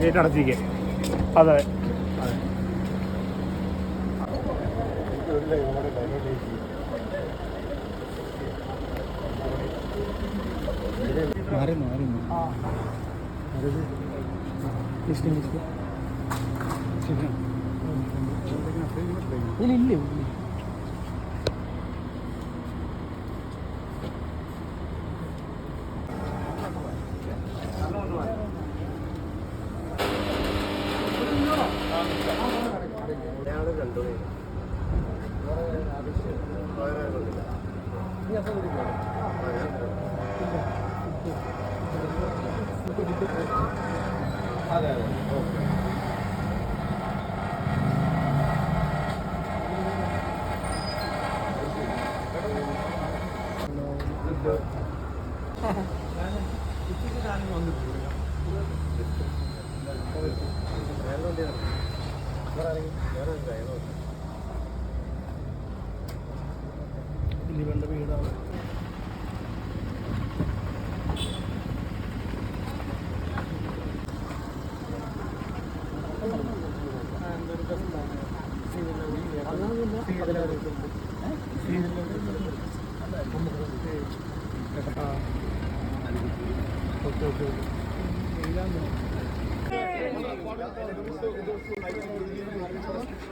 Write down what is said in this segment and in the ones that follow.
Gate അടച്ചിരിക്കെ. അതെ. മാറുന്നു മാറുന്നു. ഇല്ല ഇല്ല ദിലീപന്റെ വീടാണ് ഓക്കെ ഓക്കെ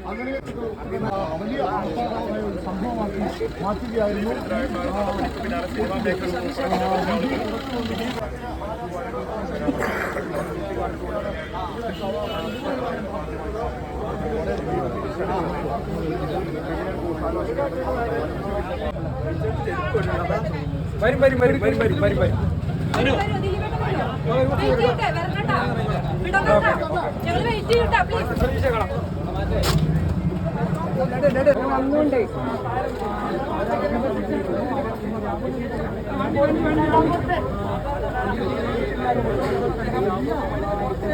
അങ്ങനെ വലിയ ആഘാതമായ ഒരു സംഭവമാക്കി മാറ്റുകയായിരുന്നു വരും വരും വരും വരും വരും വരും വരും. ഞങ്ങൾ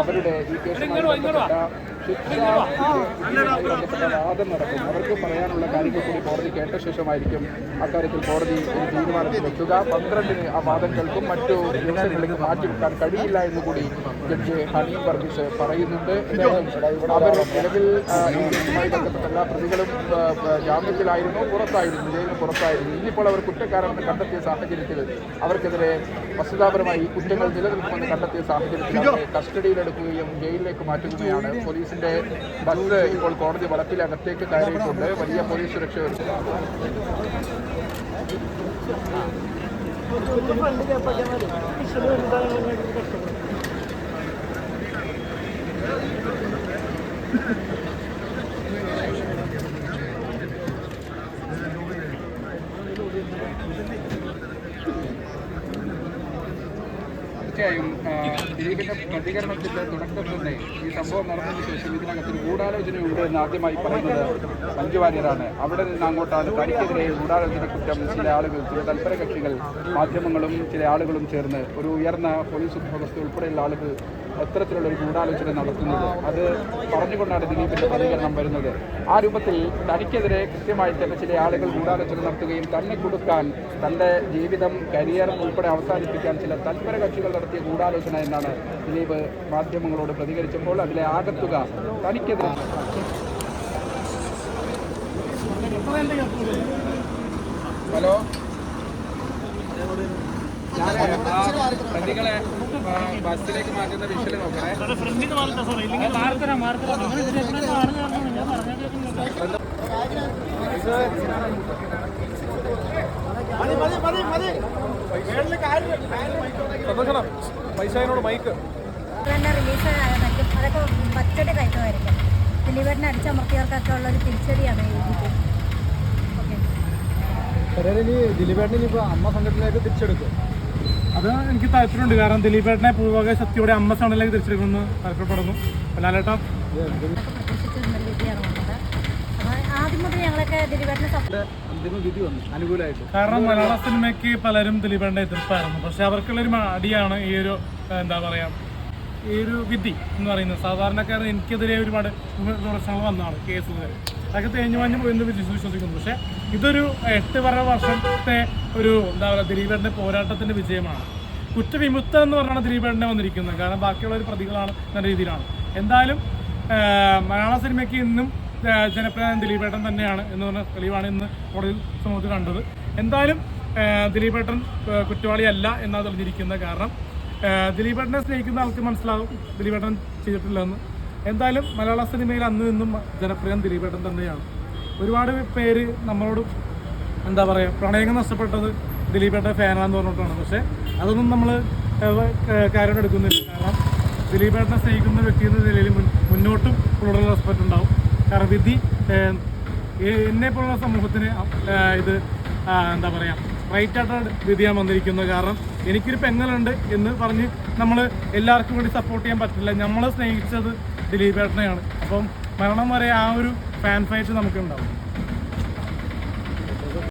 അവരുടെ വാദം നടക്കും. അവർക്ക് പറയാനുള്ള കാര്യങ്ങൾ കൂടി കോടതി കേട്ട ശേഷമായിരിക്കും അക്കാര്യത്തിൽ കോടതി ഒരു തീരുമാനത്തിൽ വെക്കുക. പന്ത്രണ്ടിന് ആ വാദം കേൾക്കും. മറ്റു ദിവസങ്ങളിലേക്ക് മാറ്റിവെക്കാൻ കഴിയില്ല എന്ന് കൂടി ജഡ്ജി ഹണി വർഗീസ് പറയുന്നുണ്ട്. അവർ നിലവിൽ ബന്ധപ്പെട്ട എല്ലാ പ്രതികളും ജാമ്യത്തിലായിരുന്നു പുറത്തായിരുന്നു ജയിലിന് പുറത്തായിരുന്നു. ഇന്നിപ്പോൾ അവർ കുറ്റക്കാരെന്ന് കണ്ടെത്തിയ സാഹചര്യത്തിൽ അവർക്കെതിരെ വസ്തുതാപരമായി ഈ കുറ്റങ്ങൾ നിലനിൽക്കുമെന്ന് കണ്ടെത്തിയ സാഹചര്യത്തിൽ അവരെ കസ്റ്റഡിയിലെടുക്കുകയും ജയിലിലേക്ക് മാറ്റുകയാണ്. പോലീസിന്റെ ബസ് ഇപ്പോൾ കോടതി വളപ്പിലകത്തേക്ക് കയറിയിട്ടുണ്ട്. വലിയ പോലീസ് സുരക്ഷ തീർച്ചയായും ദിലീപിന്റെ പ്രതികരണത്തിന്റെ തുടക്കത്തിൽ തന്നെ ഈ സംഭവം നടന്നതിന് ശേഷം ഇതിനകത്ത് ഒരു ഗൂഢാലോചനയുണ്ട് എന്ന് ആദ്യമായി പറയുന്നത് മഞ്ജു വാര്യരാണ്. അവിടെ നിന്ന് അങ്ങോട്ടാണ് തനിക്കെതിരെ ഗൂഢാലോചന കുറ്റം ചില ആളുകൾ ചില തൽപര കക്ഷികൾ മാധ്യമങ്ങളും ചില ആളുകളും ചേർന്ന് ഒരു ഉയർന്ന പോലീസ് ഉദ്യോഗസ്ഥ ഉൾപ്പെടെയുള്ള ആളുകൾ അത്തരത്തിലുള്ള ഒരു ഗൂഢാലോചന നടത്തുന്നത്. അത് പറഞ്ഞുകൊണ്ടാണ് ദിലീപിന്റെ പ്രതികരണം വരുന്നത്. ആ രൂപത്തിൽ തനിക്കെതിരെ കൃത്യമായി തന്നെ ചില ആളുകൾ ഗൂഢാലോചന നടത്തുകയും തന്നെ കൊടുക്കാൻ തന്റെ ജീവിതം കരിയർ ഉൾപ്പെടെ അവസാനിപ്പിക്കാൻ ചില തൽപര കക്ഷികൾ നടത്തിയ ഗൂഢാലോചന എന്നാണ് ദിലീപ് മാധ്യമങ്ങളോട് പ്രതികരിച്ചപ്പോൾ അതിലെ ആകത്തുക തനിക്കെതിരെ ഹലോ? പ്രതികളെ ബസ്സിലേക്ക് മാറ്റുന്ന വിഷയം നോക്കണേ. മൈക്ക് തന്നെ റിലീസ് അതൊക്കെ പച്ചടി കയറ്റുമായിരിക്കും. ദിലീപേട്ടനെ അടിച്ചമർത്തിയവർക്കൊക്കെ ഉള്ള ഒരു തിരിച്ചടിയാണ് ഇത്. ഓക്കെ ഇനി ദിലീപേട്ടൻ ഇപ്പൊ അമ്മ സംഘടനയൊക്കെ തിരിച്ചെടുക്കും. അത് എനിക്ക് താല്പര്യമുണ്ട്. കാരണം ദിലീപേട്ടനെ പൂർവക ശക്തിയോടെ അമ്മ സൗണ്ടിലേക്ക് തിരിച്ചെടുക്കുന്നു താല്പര്യപ്പെടുന്നു. അനുകൂലമായിട്ട് കാരണം മലയാള സിനിമയ്ക്ക് പലരും ദിലീപേട്ടനെ എതിർപ്പായിരുന്നു. പക്ഷെ അവർക്കുള്ളൊരു അടിയാണ് ഈ ഒരു എന്താ പറയാ ഈ ഒരു വിധി എന്ന് പറയുന്നത്. സാധാരണക്കാരൻ എനിക്കെതിരെ ഒരുപാട് പ്രശ്നങ്ങൾ വന്നതാണ് കേസുകൾ. അതൊക്കെ തേഞ്ഞു മാഞ്ഞു പോയെന്ന് വിശ്വ- വിശ്വസിക്കുന്നു. പക്ഷേ ഇതൊരു എട്ട് പറ വർഷത്തെ ഒരു എന്താ പറയുക ദിലീപേട്ടന്റെ പോരാട്ടത്തിന്റെ വിജയമാണ്. കുറ്റവിമുക്തം എന്ന് പറഞ്ഞാണ് ദിലീപേട്ടനെ വന്നിരിക്കുന്നത്. കാരണം ബാക്കിയുള്ള ഒരു പ്രതികളാണ് എന്ന രീതിയിലാണ്. എന്തായാലും മലയാള സിനിമയ്ക്ക് ഇന്നും ജനപ്രിയം ദിലീപേട്ടൻ തന്നെയാണ് എന്ന് പറഞ്ഞ തെളിവാണ് ഇന്ന് കോടതിയിൽ സമൂഹത്തിൽ കണ്ടത്. എന്തായാലും ദിലീപേട്ടൻ കുറ്റവാളിയല്ല എന്നാണ് തെളിഞ്ഞിരിക്കുന്നത്. കാരണം ദിലീപേട്ടനെ സ്നേഹിക്കുന്ന ആൾക്ക് മനസ്സിലാവും. ദിലീപേട്ടൻ ചെയ്തിട്ടില്ലെന്ന്. എന്തായാലും മലയാള സിനിമയിൽ അന്ന് നിന്നും ജനപ്രിയൻ ദിലീപേട്ടൻ തന്നെയാണ്. ഒരുപാട് പേര് നമ്മളോട് എന്താ പറയുക പ്രണയങ്ങൾ നഷ്ടപ്പെട്ടത് ദിലീപേട്ട ഫാനാന്ന് പറഞ്ഞിട്ടാണ്. പക്ഷേ അതൊന്നും നമ്മൾ കാര്യം എടുക്കുന്നില്ല. കാരണം ദിലീപേട്ടനെ സ്നേഹിക്കുന്ന വ്യക്തി എന്ന നിലയിൽ മുന്നോട്ടും കൂടുതൽ റെസ്പെക്റ്റ് ഉണ്ടാവും. കാരണം വിധി എന്നെ പോലുള്ള സമൂഹത്തിന് ഇത് എന്താ പറയുക റൈറ്റ് ആയിട്ടാണ് ഞാൻ വന്നിരിക്കുന്നത്. കാരണം എനിക്കൊരു പെങ്ങളുണ്ട് എന്ന് പറഞ്ഞ് നമ്മൾ എല്ലാവർക്കും കൂടി സപ്പോർട്ട് ചെയ്യാൻ പറ്റില്ല. നമ്മളെ സ്നേഹിച്ചത് ദിലീപേട്ടനെയാണ്. അപ്പം മരണം വരെ ആ ഒരു ഫാൻ ഫൈറ്റ് നമുക്കുണ്ടാവും.